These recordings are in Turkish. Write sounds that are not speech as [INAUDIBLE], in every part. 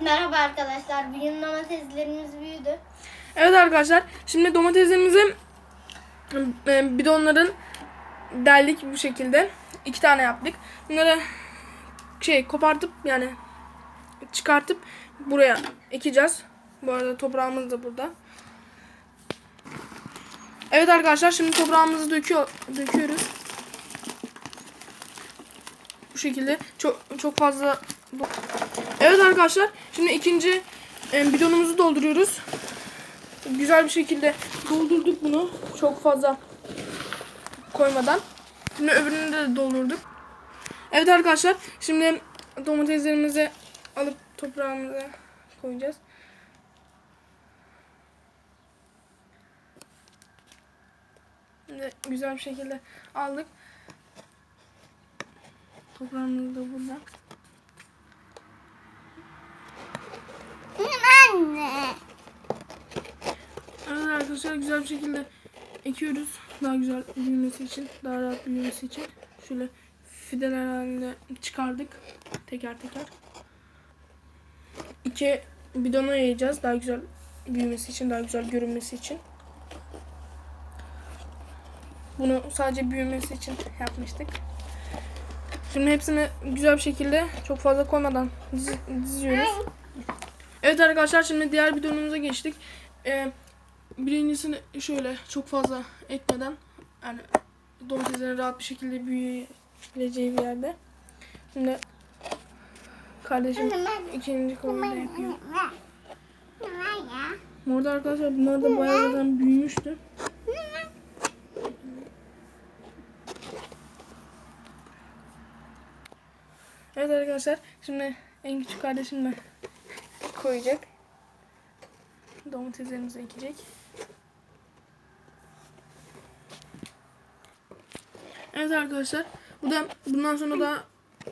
Merhaba arkadaşlar. Bugün domateslerimiz büyüdü. Evet arkadaşlar şimdi domateslerimizi e, bidonların deldik bu şekilde. iki tane yaptık. Bunları şey kopartıp yani çıkartıp buraya ekeceğiz. Bu arada toprağımız da burada. Evet arkadaşlar şimdi toprağımızı döküyor, döküyoruz. Bu şekilde çok çok fazla Evet arkadaşlar şimdi ikinci e, bidonumuzu dolduruyoruz güzel bir şekilde doldurduk bunu. Çok fazla koymadan. Şimdi öbürünü de doldurduk. Evet arkadaşlar şimdi domateslerimizi alıp toprağımıza koyacağız. Şimdi güzel bir şekilde aldık. Toprağımız da burada. Anne. Evet arkadaşlar güzel bir şekilde ekiyoruz. Daha güzel büyümesi için, daha rahat büyümesi için. Şöyle fideler halinde çıkardık. Teker teker. İki bidona yayacağız. Daha güzel büyümesi için, daha güzel görünmesi için. Bunu sadece büyümesi için yapmıştık. Şimdi hepsini güzel bir şekilde çok fazla koymadan dizi- diziyoruz. Evet arkadaşlar şimdi diğer bidonumuza geçtik. Ee, birincisini şöyle çok fazla etmeden yani domateslerin rahat bir şekilde büyüyebileceği bir yerde. Şimdi kardeşim ikinci konuda yapıyor. Orada arkadaşlar bunlar da bayağı zaten büyümüştü. Evet arkadaşlar şimdi en küçük kardeşim de koyacak. Domateslerimizi ekecek. Evet arkadaşlar. Bu da bundan sonra da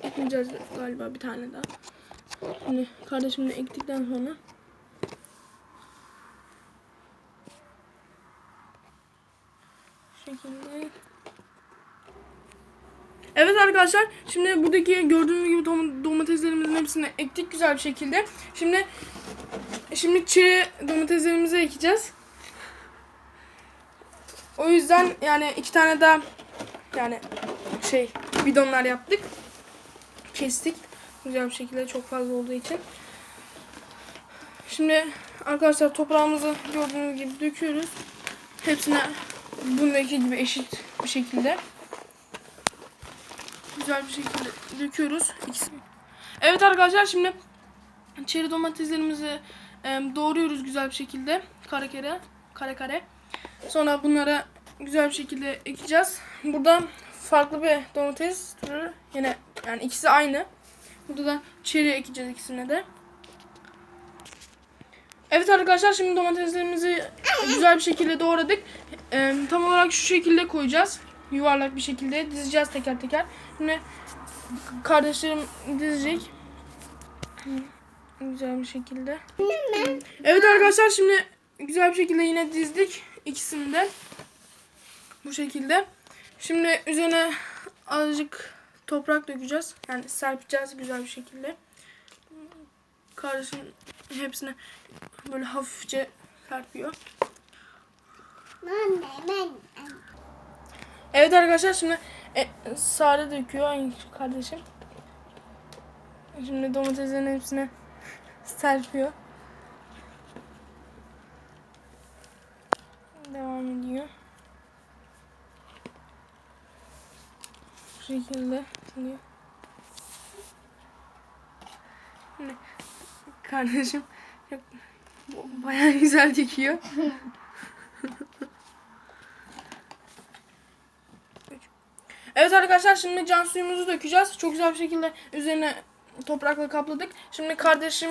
ekleyeceğiz galiba bir tane daha. Şimdi kardeşimle ektikten sonra şekilde Evet arkadaşlar şimdi buradaki gördüğünüz gibi dom- domateslerimizin hepsini ektik güzel bir şekilde. Şimdi şimdi çeri domateslerimizi ekeceğiz. O yüzden yani iki tane daha yani şey bidonlar yaptık. Kestik. Güzel bir şekilde çok fazla olduğu için. Şimdi arkadaşlar toprağımızı gördüğünüz gibi döküyoruz. Hepsine bundaki gibi eşit bir şekilde. Güzel bir şekilde döküyoruz. İkisini. Evet arkadaşlar şimdi çeri domateslerimizi e, doğruyoruz güzel bir şekilde. Kare kare. Kare kare. Sonra bunları güzel bir şekilde ekeceğiz. Burada farklı bir domates türü. Yine yani ikisi aynı. Burada da çeri ekeceğiz ikisine de. Evet arkadaşlar şimdi domateslerimizi güzel bir şekilde doğradık. Ee, tam olarak şu şekilde koyacağız. Yuvarlak bir şekilde dizeceğiz teker teker. Şimdi kardeşlerim dizecek. Güzel bir şekilde. Evet arkadaşlar şimdi güzel bir şekilde yine dizdik ikisini de. Bu şekilde. Şimdi üzerine azıcık toprak dökeceğiz. Yani serpeceğiz güzel bir şekilde. Kardeşim hepsine böyle hafifçe serpiyor. Anne ben. Evet arkadaşlar şimdi e, sade döküyor kardeşim. Şimdi domateslerin hepsine serpiyor. Devam ediyor. Bu şekilde. Şimdi Şimdi kardeşim bayağı güzel dikiyor. [LAUGHS] Evet arkadaşlar şimdi can suyumuzu dökeceğiz. Çok güzel bir şekilde üzerine toprakla kapladık. Şimdi kardeşim.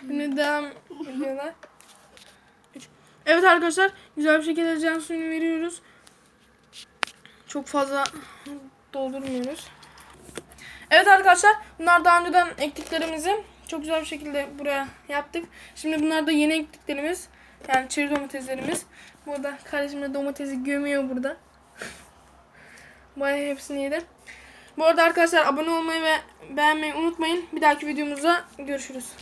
Şimdi devam. Evet arkadaşlar güzel bir şekilde can suyunu veriyoruz. Çok fazla doldurmuyoruz. Evet arkadaşlar bunlar daha önceden ektiklerimizi çok güzel bir şekilde buraya yaptık. Şimdi bunlar da yeni ektiklerimiz. Yani çeri domateslerimiz. Burada kardeşim de domatesi gömüyor burada. Bayağı hepsini yedi. Bu arada arkadaşlar abone olmayı ve beğenmeyi unutmayın. Bir dahaki videomuzda görüşürüz.